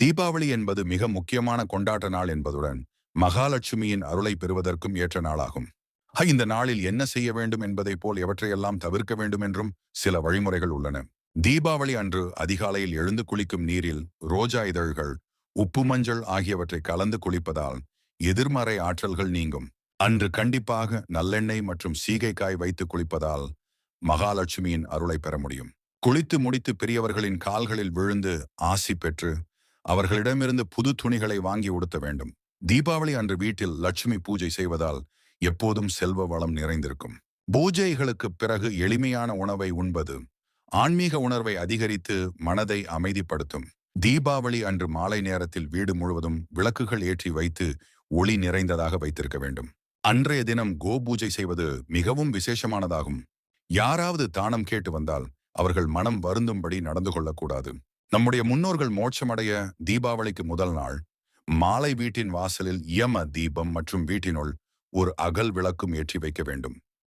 தீபாவளி என்பது மிக முக்கியமான கொண்டாட்ட நாள் என்பதுடன் மகாலட்சுமியின் அருளை பெறுவதற்கும் ஏற்ற நாளாகும். இந்த நாளில் என்ன செய்ய வேண்டும் என்பதைப் போல் எவற்றையெல்லாம் தவிர்க்க வேண்டும் என்றும் சில வழிமுறைகள் உள்ளன. தீபாவளி அன்று அதிகாலையில் எழுந்து குளிக்கும் நீரில் ரோஜா இதழ்கள் உப்பு மஞ்சள் ஆகியவற்றை கலந்து குளிப்பதால் எதிர்மறை ஆற்றல்கள் நீங்கும். அன்று கண்டிப்பாக நல்லெண்ணெய் மற்றும் சீகைக்காய் வைத்து குளிப்பதால் மகாலட்சுமியின் அருளை பெற முடியும். குளித்து முடித்து பெரியவர்களின் கால்களில் விழுந்து ஆசி பெற்று அவர்களிடமிருந்து புது துணிகளை வாங்கி உடுத்த வேண்டும். தீபாவளி அன்று வீட்டில் லட்சுமி பூஜை செய்வதால் எப்போதும் செல்வ வளம் நிறைந்திருக்கும். பூஜைகளுக்கு பிறகு எளிமையான உணவை உண்பது ஆன்மீக உணர்வை அதிகரித்து மனதை அமைதிப்படுத்தும். தீபாவளி அன்று மாலை நேரத்தில் வீடு முழுவதும் விளக்குகள் ஏற்றி வைத்து ஒளி நிறைந்ததாக வைத்திருக்க வேண்டும். அன்றைய தினம் கோ பூஜை செய்வது மிகவும் விசேஷமானதாகும். யாராவது தானம் கேட்டு வந்தால் அவர்கள் மனம் வருந்தும்படி நடந்து கொள்ளக்கூடாது. நம்முடைய முன்னோர்கள் மோட்சமடைய தீபாவளிக்கு முதல் நாள் மாலை வீட்டின் வாசலில் யம தீபம் மற்றும் வீட்டினுள் ஒரு அகல் விளக்கும் ஏற்றி வைக்க வேண்டும்.